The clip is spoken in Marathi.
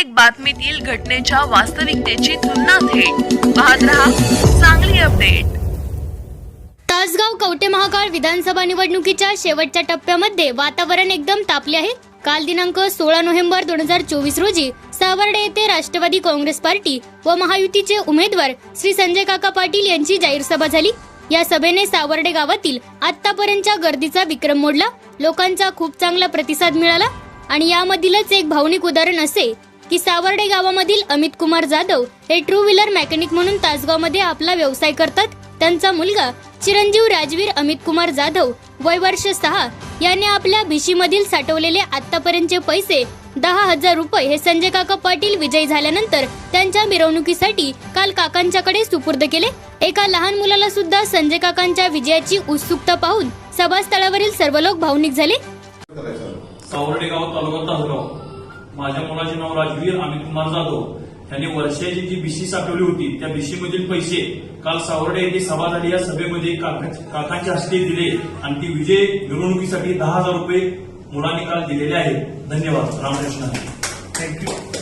प्रत्येक बातमीतील घटनेच्या वास्तविकतेची तुलना थेट. पाहत रहा चांगली अपडेट. तासगाव कवटे महाकाळ विधानसभा निवडणुकीच्या शेवटच्या टप्प्यामध्ये वातावरण एकदम तापले आहे. काल दिनांक सोळा नोव्हेंबर दोन हजार चोवीस रोजी सावर्डे येथे राष्ट्रवादी काँग्रेस पार्टी व महायुतीचे उमेदवार श्री संजय काका पाटील यांची जाहीर सभा झाली. या सभेने सावर्डे गावातील आतापर्यंतच्या गर्दीचा विक्रम मोडला. लोकांचा खूप चांगला प्रतिसाद मिळाला आणि यामधीलच एक भावनिक उदाहरण असे की सावर्डे गावामधील अमित कुमार जाधव हे टू व्हीलर मेकॅनिक म्हणून तासगावमध्ये आपला व्यवसाय करतात. त्यांचा मुलगा चिरंजीव राजवीर अमित कुमार जाधव वय वर्ष सहा याने आपल्या भिशीमधील साठवलेले आतापर्यंतचे पैसे दहा हजार रुपये हे संजय काका पाटील विजयी झाल्यानंतर त्यांच्या मिरवणुकीसाठी काल काकांच्याकडे सुपूर्द केले. एका लहान मुलाला सुद्धा संजय काकांच्या विजयाची उत्सुकता पाहून सभास्थळावरील सर्व लोक भावनिक झाले. सावर्डे गाव तालुका तासगाव. माझ्या मुलाचे नाव राजवीर अमित कुमार जाधव. त्यांनी वर्षाची जी बीसी साठवली होती त्या बीसी मधील पैसे काल सावर्डे येथे सभा झाली. या सभेमध्ये काका- काकांच्या हस्ते दिले आणि ती विजय मिरवणुकीसाठी दहा हजार रुपये मुलांनी काल दिलेले आहेत. धन्यवाद. रामकृष्ण. थँक्यू